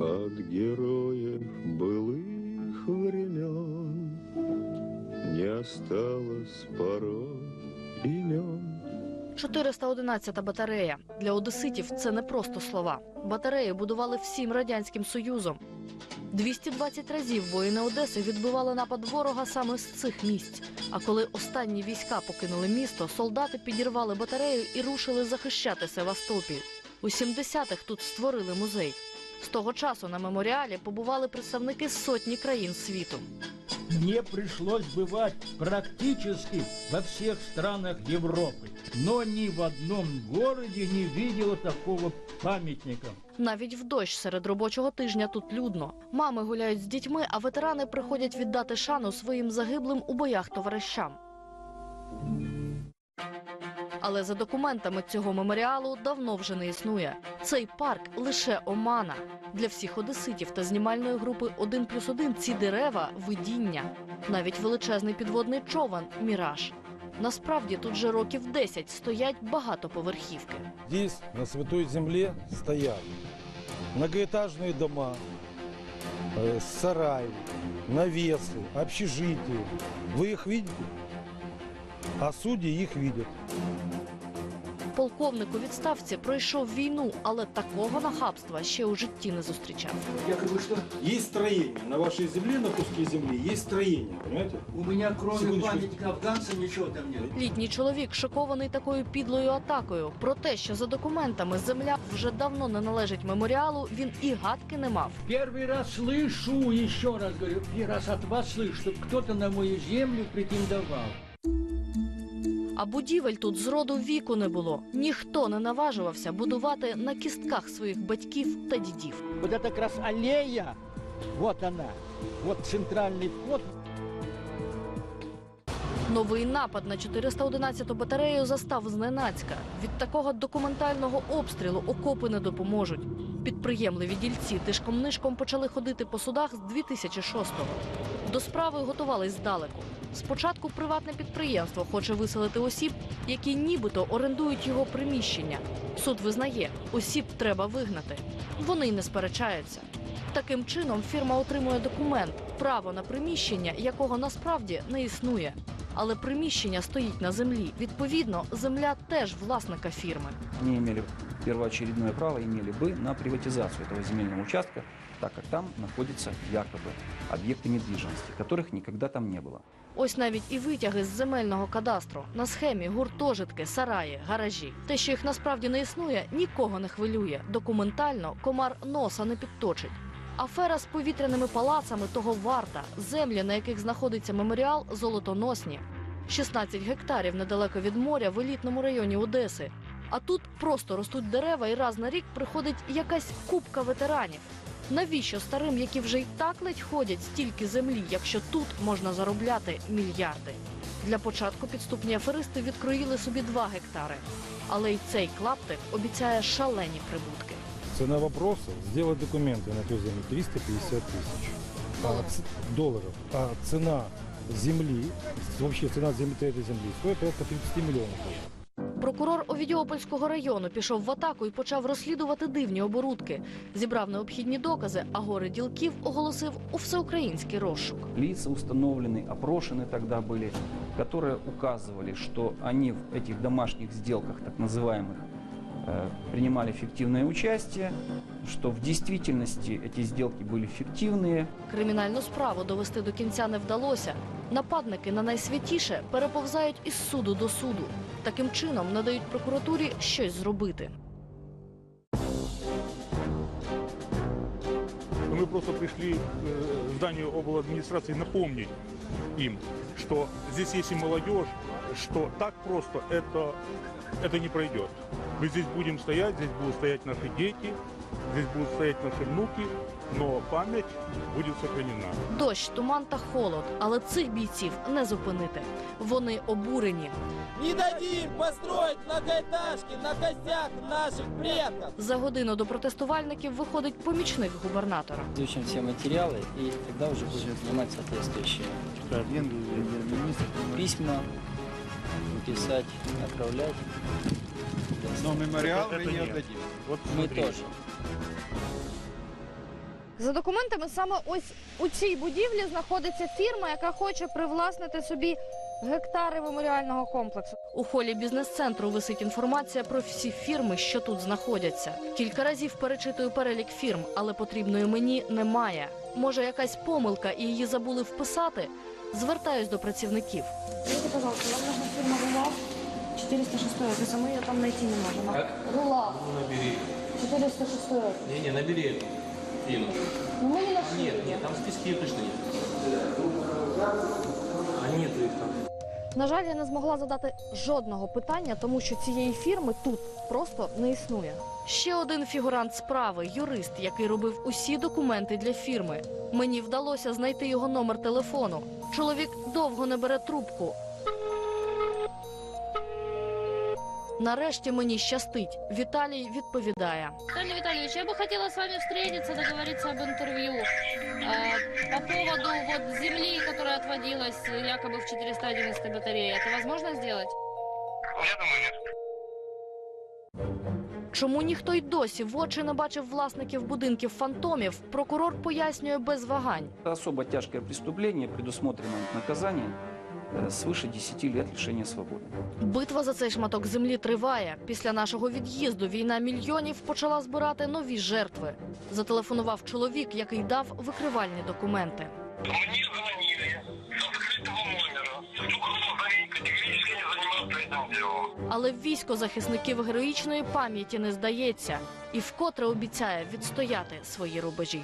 От героев былых времен Не осталось порой имен. 411-та батарея. Для одеситів це не просто слова. Батареї будували всім радянським союзом. 220 разів воїни Одеси відбивали напад ворога саме з цих місць. А коли останні війська покинули місто, солдати підірвали батарею і рушили захищати Севастопіль. У 70-х тут створили музей. З того часу на меморіалі побували представники сотні країн світу. Мне пришлось бывать практически во всех странах Европы, но ни в одном городе не видела такого памятника. Навіть в дощ серед робочого тижня тут людно. Мами гуляють з дітьми, а ветерани приходять віддати шану своїм загиблим у боях товаришам. Але за документами цього меморіалу давно вже не існує. Цей парк лише омана. Для всіх одеситів та знімальної групи 1 плюс 1 ці дерева видіння. Навіть величезний підводний човен міраж. Насправді тут вже років 10 стоять багатоповерхівки. Здесь, на Святой Земле, стоят многоэтажные дома, э, сараи, навесы, общежития. Вы их видите? А судьи их видят. Полковник у відставці пройшов війну, але такого нахабства ще у житті не зустрічав. Я говорю, что Есть строение. На вашей земле, на куске земли, есть строение, понимаете? у меня кроме Секундочку. памятника афганца ничего там нет. Літній чоловік шокований такою підлою атакою. Про те, що за документами земля вже давно не належить меморіалу, він і гадки не мав. Первый раз слышу, еще раз говорю, первый раз от вас слышу, что кто-то на мою землю претендовал. А будівель тут зроду віку не було. Ніхто не наважувався будувати на кістках своїх батьків та дідів. Вот это как раз аллея, вот она, вот центральный вход, Новий напад на 411-ту батарею застав зненацька. Від такого документального обстрілу окопи не допоможуть. Підприємливі дільці тишком-нишком почали ходити по судах з 2006-го. До справи готувались здалеку. Спочатку приватне підприємство хоче виселити осіб, які нібито орендують його приміщення. Суд визнає, осіб треба вигнати. Вони й не сперечаються. Таким чином фірма отримує документ, право на приміщення, якого насправді не існує. Але приміщення стоїть на землі. Відповідно, земля теж власника фірми. они имели первоочередное право, имели бы на приватизацию этого земельного участка, так как там находятся якобы объекты недвижимости, которых никогда там не было. Ось навіть і витяги з земельного кадастру. На схемі гуртожитки, сараї, гаражі. Те, що їх насправді не існує, нікого не хвилює. Документально комар носа не підточить. Афера з повітряними палацами того варта. Землі, на яких знаходиться меморіал, золотоносні. 16 гектарів недалеко від моря в елітному районі Одеси. А тут просто ростуть дерева, і раз на рік приходить якась купка ветеранів. Навіщо старим, які вже й так ледь ходять стільки землі, якщо тут можна заробляти мільярди? Для початку підступні аферисти відкроїли собі два гектари. Але й цей клаптик обіцяє шалені прибутки. Цена вопроса – сделать документы на ту землю 350 тысяч а, ц- долларов. А цена земли, вообще цена земли, этой земли стоит порядка 30 миллионов долларов. Прокурор Овідіопольського району пішов в атаку і почав розслідувати дивні оборудки. Зібрав необхідні докази, а гори ділків оголосив у всеукраїнський розшук. Лица установлены, опрошены тогда были, которые указывали, что они в этих домашних сделках, так называемых, э, принимали фиктивное участие, что в действительности эти сделки были фиктивные, Кримінальну справу довести до кінця не вдалося. Нападники на найсвятіше переповзають із суду до суду. Таким чином не дають прокуратурі щось зробити. Мы просто пришли к э, зданию обладминистрации напомнить им, что здесь есть и молодежь, что так просто это, это не пройдет. Мы здесь будем стоять, здесь будут стоять наши дети, здесь будут стоять наши внуки, но память будет сохранена. Дощ, туман та холод, але цих бійців не зупинити. Вони обурені. Не дадим построить многоэтажки на костях наших предков! За годину до протестувальників виходить помічник губернатора. Изучим все материалы и тогда уже будем принимать соответствующие письма, писать, отправлять. Но мемориал мы не отдадим. Вот Мы тоже. За документами, саме ось у цій будівлі знаходиться фірма, яка хоче привласнити собі гектари меморіального комплексу. У холі бізнес-центру висить інформація про всі фірми, що тут знаходяться. Кілька разів перечитую перелік фірм, але потрібної мені немає. Може, якась помилка і її забули вписати? Звертаюсь до працівників. Скажите, пожалуйста, нам нужна фирма РУЛАВ 406 офис, а мы ее там найти не можем. Как? РУЛАВ Набери. 406 офис. Не-не, набери эту. Фину. Но мы не нашли Нет, ее. нет, там в списке ее точно нет. На жаль, я не змогла задати жодного питання, тому що цієї фірми тут просто не існує. Ще один фігурант справи, юрист, який робив усі документи для фірми. Мені вдалося знайти його номер телефону. Чоловік довго не бере трубку. Нарешті мені щастить. Віталій відповідає. Виталий Витальевич, я бы хотела с вами встретиться, договориться об интервью. А, по поводу вот земли, которая отводилась якобы в 411 батарее. Это возможно сделать? Чому ніхто й досі в очі не бачив власників будинків фантомів, прокурор пояснює без вагань. Это особо тяжкое преступление, предусмотрено наказание э, свыше 10 лет лишения свободы. Битва за цей шматок землі триває. Після нашого від'їзду війна мільйонів почала збирати нові жертви. Зателефонував чоловік, який дав викривальні документи. Мне звонили со скрытого номера. Структуры категорически не заниматься этим делом. Але військо захисників героїчної пам'яті не здається і вкотре обіцяє відстояти свої рубежі.